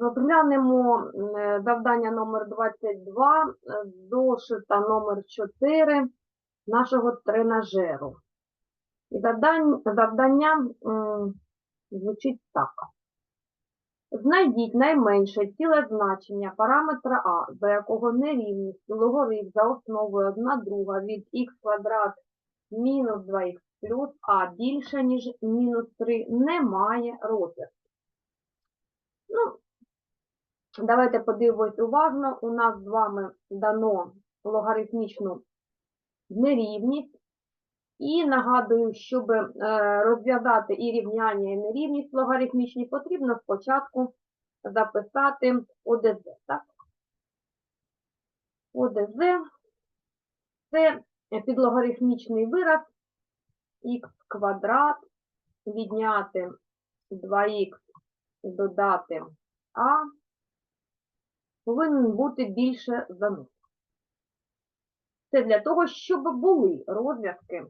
Розглянемо е, завдання номер 22 е, зошита номер 4 нашого тренажеру. І завдань- завдання звучить так. Знайдіть найменше ціле значення параметра А, за якого нерівність логарифм за основою 1 друга від х квадрат мінус 2х плюс А більше, ніж мінус 3, не має розв'язку. Ну, давайте подивимось уважно. У нас з вами дано логарифмічну нерівність. І нагадую, щоб е, розв'язати і рівняння, і нерівність логарифмічні, потрібно спочатку записати ОДЗ. Так? ОДЗ це підлогарифмічний вираз х квадрат відняти 2х додати а повинен бути більше за 0. Це для того, щоб були розв'язки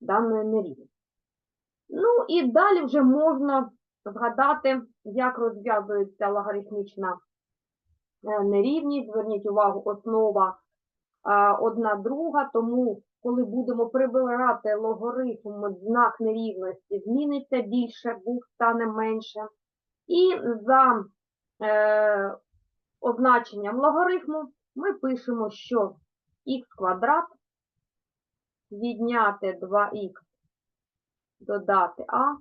даної нерівності. Ну і далі вже можна згадати, як розв'язується логарифмічна е, нерівність. Зверніть увагу, основа одна друга, тому коли будемо прибирати логарифм, знак нерівності зміниться більше, був стане менше. І за е, означенням логарифму ми пишемо, що х квадрат відняти 2х додати а,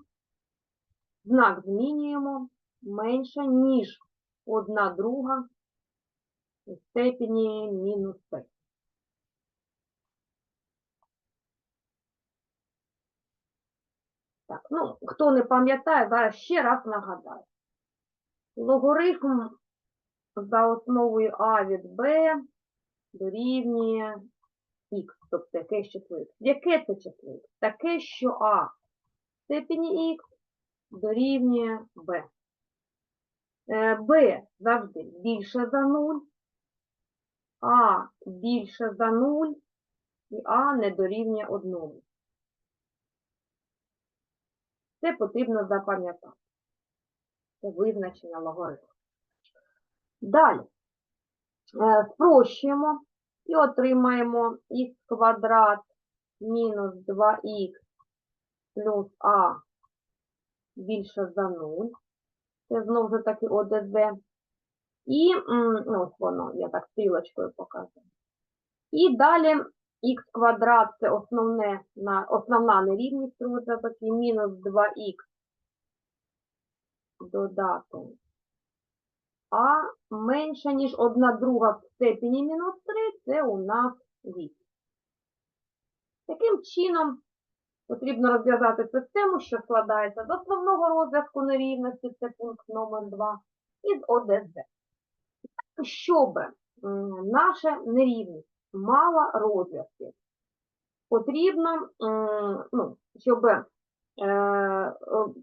знак змінюємо менше, ніж 1 друга у степені мінус 5. Так, ну, хто не пам'ятає, зараз ще раз нагадаю. Логарифм за основою А від Б дорівнює х, тобто якесь число х. Яке це число? Таке, що А в степені х дорівнює Б. Е, Б завжди більше за 0, А більше за 0 і А не дорівнює 1. Це потрібно запам'ятати. Це визначення логарифму. Далі. Спрощуємо і отримаємо х квадрат мінус 2х плюс а більше за 0. Це знову ж таки ОДЗ. І, ну, ось воно, я так стрілочкою показую. І далі х квадрат це основне, основна нерівність мінус 2х додати а менше, ніж 1 друга в степені мінус 3, це у нас 8. Таким чином, потрібно розв'язати систему, що складається з основного розв'язку нерівності, це пункт номер 2, і з ОДЗ. Щоб наша нерівність мала розв'язки, потрібно, ну, щоб е,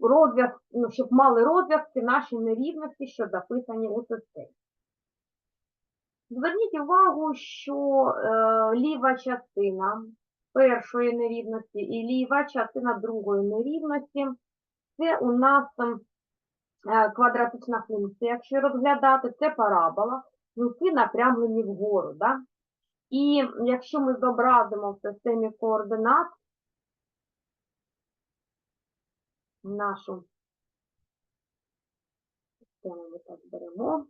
розв'язок, ну, щоб мали розв'язки наші нерівності, що записані у системі. Зверніть увагу, що е, ліва частина першої нерівності і ліва частина другої нерівності це у нас е, квадратична функція. Якщо розглядати, це парабола, вінки напрямлені вгору. Да? І якщо ми зобразимо в системі координат нашу систему ми так беремо.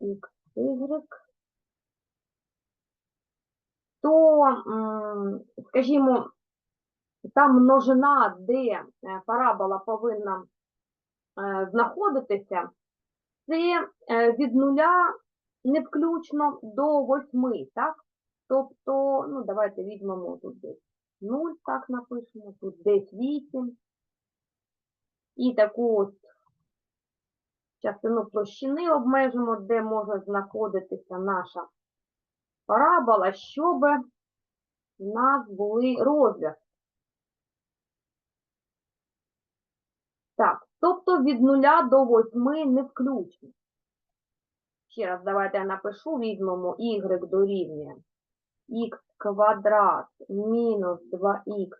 X, Y, то, скажімо, та множина, де е, парабола повинна е, знаходитися, це е, від нуля не включно до восьми, так? Тобто, ну, давайте візьмемо тут десь 0, так напишемо, тут десь 8. І таку от частину площини обмежимо, де може знаходитися наша парабола, щоб у нас були розв'язки. Так, тобто від 0 до 8 не включно. Ще раз давайте я напишу, візьмемо y дорівнює х квадрат мінус 2х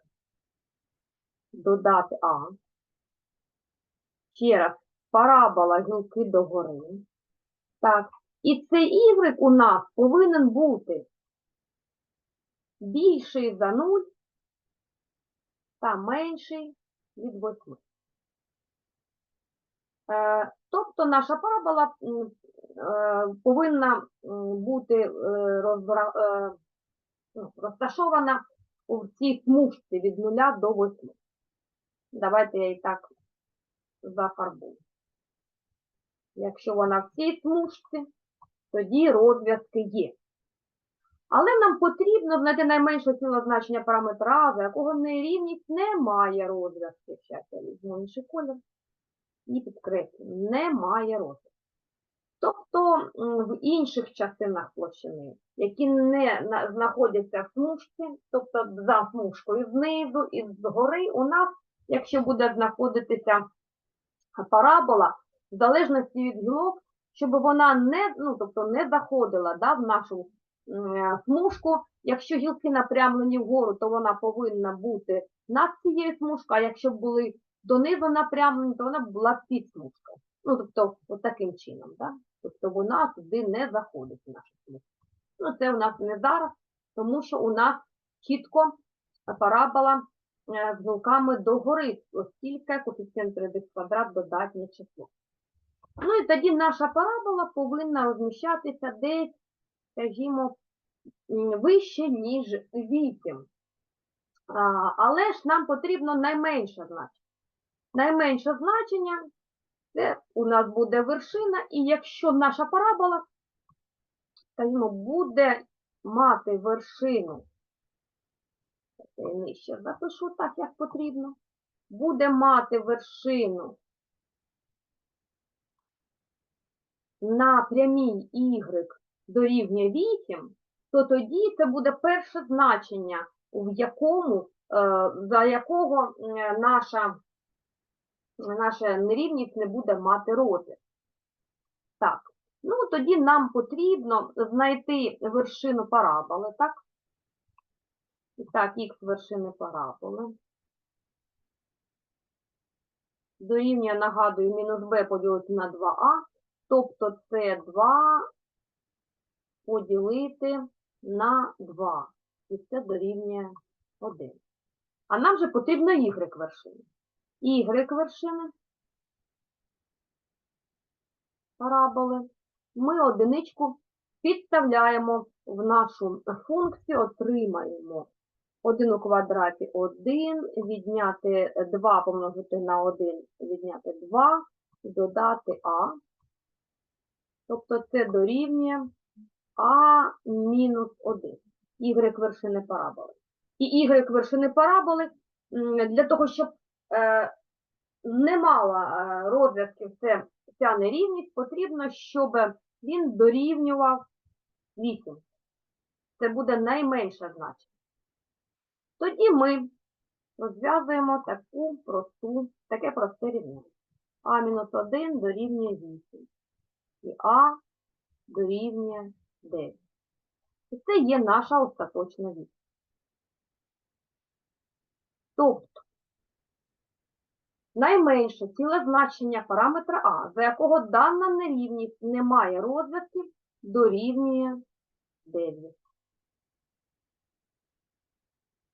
додати а. Ще раз парабола гілки догори. Так. І цей Y у нас повинен бути більший за 0 та менший від 8. Е, Тобто наша парабола е, повинна бути е, розбра- е, ну, розташована у цій смужці від 0 до 8. Давайте я її так зафарбую. Якщо вона в цій смужці, тоді розв'язки є. Але нам потрібно знайти найменше ціле значення параметра, за якого нерівність не має розв'язки. Зараз я візьму інший колір і підкреслю. Немає розв'язку. Тобто в інших частинах площини, які не знаходяться в смужці, тобто за смужкою знизу і згори, у нас, якщо буде знаходитися парабола, в залежності від гілок, щоб вона не, ну, тобто не заходила да, в нашу смужку. Якщо гілки напрямлені вгору, то вона повинна бути над цією смужкою, а якщо були донизу напрямлені, то вона була під смужкою. Ну, тобто, от таким чином, да? Тобто вона туди не заходить в нашу смужку. Ну, це у нас не зараз, тому що у нас чітко парабола е, з гілками догори, оскільки коефіцієнт х квадрат додатнє число. Ну і тоді наша парабола повинна розміщатися десь, скажімо, вище, ніж 8. А, але ж нам потрібно найменше значення. Найменше значення це у нас буде вершина, і якщо наша парабола, скажімо, буде мати вершину, нижче запишу так, як потрібно, буде мати вершину на прямій y дорівнює 8, то тоді це буде перше значення, в якому, е, за якого наша, наша нерівність не буде мати розмір. Так, ну тоді нам потрібно знайти вершину параболи, так? І так, х вершини параболи. Дорівнює, нагадую, мінус b поділити на 2а, тобто це 2 поділити на 2. І це дорівнює 1. А нам же потрібно y вершини. Y вершини параболи. Ми одиничку підставляємо в нашу функцію, отримаємо 1 у квадраті 1, відняти 2 помножити на 1, відняти 2, додати а. Тобто це дорівнює а мінус 1. Y вершини параболи. І Y вершини параболи для того, щоб не мала е, розв'язків це, ця нерівність, потрібно, щоб він дорівнював 8. Це буде найменше значення. Тоді ми розв'язуємо таку просту, таке просте рівняння. А-1 дорівнює 8. І А дорівнює 9. І це є наша остаточна відповідь. Тобто, найменше ціле значення параметра А, за якого дана нерівність не має розв'язків, дорівнює 9.